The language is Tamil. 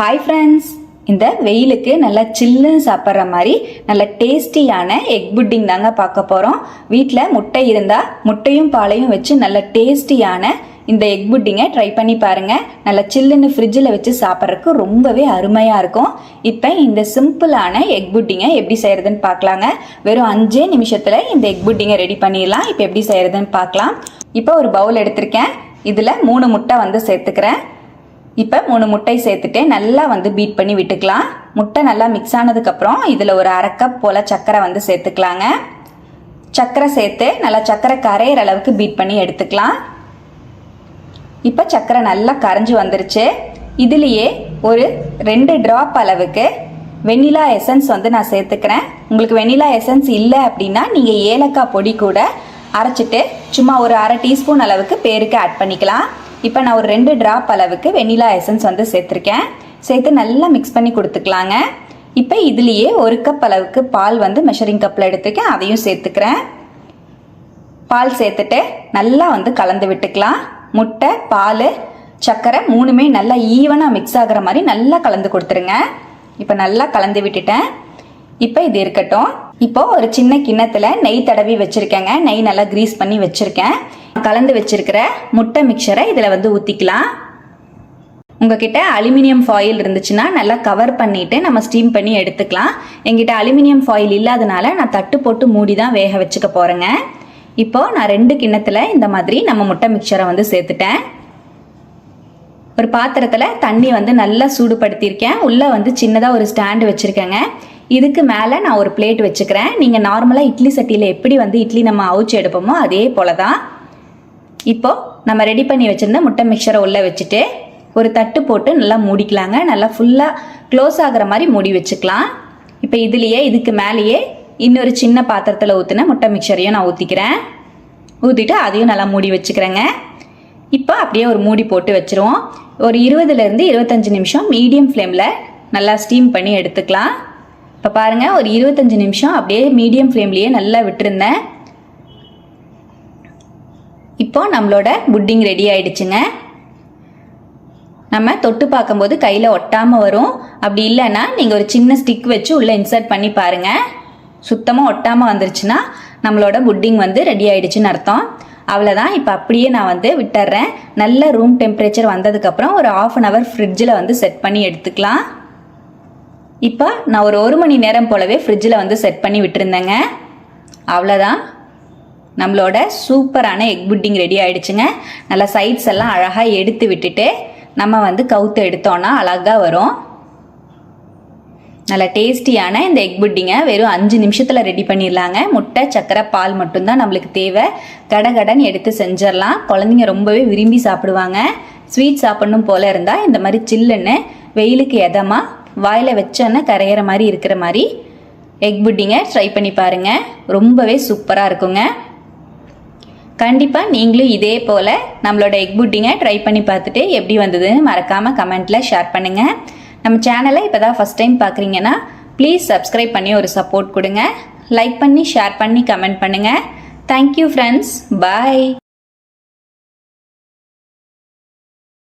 ஹாய் ஃப்ரெண்ட்ஸ் இந்த வெயிலுக்கு நல்லா சில்லுன்னு சாப்பிட்ற மாதிரி நல்ல டேஸ்டியான எக் புட்டிங் தாங்க பார்க்க போகிறோம் வீட்டில் முட்டை இருந்தால் முட்டையும் பாலையும் வச்சு நல்ல டேஸ்டியான இந்த எக் புட்டிங்கை ட்ரை பண்ணி பாருங்கள் நல்லா சில்லுன்னு ஃப்ரிட்ஜில் வச்சு சாப்பிட்றதுக்கு ரொம்பவே அருமையாக இருக்கும். இப்போ இந்த சிம்பிளான எக் புட்டிங்கை எப்படி செய்கிறதுன்னு பார்க்கலாங்க. வெறும் அஞ்சே நிமிஷத்தில் இந்த எக் புட்டிங்கை ரெடி பண்ணிடலாம். இப்போ எப்படி செய்கிறதுன்னு பார்க்கலாம். இப்போ ஒரு பவுல் எடுத்திருக்கேன். இதில் மூணு முட்டை வந்து சேர்த்துக்கிறேன். இப்போ மூணு முட்டை சேர்த்துட்டு நல்லா வந்து பீட் பண்ணி விட்டுக்கலாம். முட்டை நல்லா மிக்ஸ் ஆனதுக்கப்புறம் இதில் ஒரு அரை கப் போல் சர்க்கரை வந்து சேர்த்துக்கலாங்க. சர்க்கரை சேர்த்து நல்லா சர்க்கரை கரையிற அளவுக்கு பீட் பண்ணி எடுத்துக்கலாம். இப்போ சர்க்கரை நல்லா கரைஞ்சி வந்துருச்சு. இதுலேயே ஒரு ரெண்டு ட்ராப் அளவுக்கு வெண்ணிலா எசன்ஸ் வந்து நான் சேர்த்துக்கிறேன். உங்களுக்கு வெண்ணிலா எசன்ஸ் இல்லை அப்படின்னா நீங்கள் ஏலக்காய் பொடி கூட அரைச்சிட்டு சும்மா ஒரு அரை டீஸ்பூன் அளவுக்கு பேருக்கு ஆட் பண்ணிக்கலாம். இப்போ நான் ஒரு ரெண்டு ட்ராப் அளவுக்கு வெண்ணிலா எசன்ஸ் வந்து சேர்த்துருக்கேன். சேர்த்து நல்லா மிக்ஸ் பண்ணி கொடுத்துக்கலாங்க. இப்போ இதுலேயே ஒரு கப் அளவுக்கு பால் வந்து மெஷரிங் கப்பில் எடுத்துருக்கேன். அதையும் சேர்த்துக்கிறேன். பால் சேர்த்துட்டு நல்லா வந்து கலந்து விட்டுக்கலாம். முட்டை பால் சர்க்கரை மூணுமே நல்லா ஈவனாக மிக்ஸ் ஆகுற மாதிரி நல்லா கலந்து கொடுத்துருங்க. இப்போ நல்லா கலந்து விட்டுட்டேன். இப்போ இது இருக்கட்டும். இப்போ ஒரு சின்ன கிண்ணத்தில் நெய் தடவி வச்சுருக்கேங்க. நெய் நல்லா க்ரீஸ் பண்ணி வச்சுருக்கேன். கலந்து வச்சிருக்கிற முட்டை மிக்சரை இதில் வந்து ஊற்றிக்கலாம் உங்ககிட்ட அலுமினியம் ஃபாயில் இருந்துச்சுன்னா நல்லா கவர் பண்ணிட்டு நம்ம ஸ்டீம் பண்ணி எடுத்துக்கலாம். எங்கிட்ட அலுமினியம் ஃபாயில் இல்லாதனால நான் தட்டு போட்டு மூடி தான் வேக வச்சுக்க போகிறேங்க இப்போ நான் ரெண்டு கிண்ணத்தில் இந்த மாதிரி நம்ம முட்டை மிக்சரை வந்து சேர்த்துட்டேன். ஒரு பாத்திரத்தில் தண்ணி வந்து நல்லா சூடுபடுத்தியிருக்கேன். உள்ளே வந்து சின்னதாக ஒரு ஸ்டாண்டு வச்சுருக்கேங்க. இதுக்கு மேலே நான் ஒரு பிளேட் வச்சுக்கிறேன். நீங்கள் நார்மலாக இட்லி சட்டியில் எப்படி வந்து இட்லி நம்ம அவிச்சு எடுப்போமோ அதே போல தான் இப்போது நம்ம ரெடி பண்ணி வச்சுருந்த முட்டை மிக்சரை உள்ளே வச்சுட்டு ஒரு தட்டு போட்டு நல்லா மூடிக்கலாங்க. நல்லா ஃபுல்லாக க்ளோஸ் ஆகிற மாதிரி மூடி வச்சுக்கலாம். இப்போ இதுலேயே இதுக்கு மேலேயே இன்னொரு சின்ன பாத்திரத்தில் ஊற்றின முட்டை மிக்சரையும் நான் ஊற்றிக்கிறேன் ஊற்றிட்டு அதையும் நல்லா மூடி வச்சுக்கிறேங்க. இப்போ அப்படியே ஒரு மூடி போட்டு வச்சுருவோம். ஒரு இருபதுலேருந்து இருபத்தஞ்சி நிமிஷம் மீடியம் ஃப்ளேமில் நல்லா ஸ்டீம் பண்ணி எடுத்துக்கலாம். இப்போ பாருங்கள் ஒரு இருபத்தஞ்சி நிமிஷம் அப்படியே மீடியம் ஃப்ளேம்லேயே நல்லா விட்டுருந்தேன். இப்போ நம்மளோட புட்டிங் ரெடி ஆயிடுச்சுங்க. நம்ம தொட்டு பார்க்கும்போது கையில் ஒட்டாமல் வரும். அப்படி இல்லைன்னா நீங்கள் ஒரு சின்ன ஸ்டிக் வச்சு உள்ளே இன்சர்ட் பண்ணி பாருங்கள் சுத்தமாக ஒட்டாமல் வந்துருச்சுன்னா நம்மளோட புட்டிங் வந்து ரெடி ஆயிடுச்சுன்னு அர்த்தம். அவ்வளோதான் இப்போ அப்படியே நான் வந்து விட்டுறேன். நல்ல ரூம் டெம்பரேச்சர் வந்ததுக்கப்புறம் ஒரு ஆஃப் அன் ஹவர் ஃப்ரிட்ஜில் வந்து செட் பண்ணி எடுத்துக்கலாம். இப்போ நான் ஒரு ஒரு மணி நேரம் போலவே ஃப்ரிட்ஜில் வந்து செட் பண்ணி விட்டுருந்தேங்க. அவ்வளோதான் நம்மளோட சூப்பரான எக் புட்டிங் ரெடி ஆயிடுச்சுங்க. நல்லா சைட்ஸ் எல்லாம் அழகாக எடுத்து விட்டுட்டு நம்ம வந்து கவுத்து எடுத்தோன்னா அழகாக வரும். நல்ல டேஸ்டியான இந்த எக் புட்டிங்கை வெறும் அஞ்சு நிமிஷத்தில் ரெடி பண்ணிடலாங்க. முட்டை சக்கரை பால் மட்டும்தான் நம்மளுக்கு தேவை. கடகடன் எடுத்து செஞ்சிடலாம். குழந்தைங்க ரொம்பவே விரும்பி சாப்பிடுவாங்க. ஸ்வீட் சாப்பிடணும் போல இருந்தால் இந்த மாதிரி சில்லுன்னு வெயிலுக்கு எதமாக வாயில் வச்சோன்னா கரையிற மாதிரி இருக்கிற மாதிரி எக் புட்டிங்கை ட்ரை பண்ணி பாருங்கள் ரொம்பவே சூப்பராக இருக்குங்க. கண்டிப்பாக நீங்களும் இதே போல் நம்மளோட எக் புட்டிங்கை ட்ரை பண்ணி பார்த்துட்டு எப்படி வந்ததுன்னு மறக்காமல் கமெண்ட்டில் ஷேர் பண்ணுங்கள் நம்ம சேனலை இப்போ தான் ஃபஸ்ட் டைம் பார்க்குறீங்கன்னா ப்ளீஸ் சப்ஸ்கிரைப் பண்ணி ஒரு சப்போர்ட் கொடுங்க. லைக் பண்ணி ஷேர் பண்ணி கமெண்ட் பண்ணுங்கள் தேங்க்யூ ஃப்ரெண்ட்ஸ் பாய்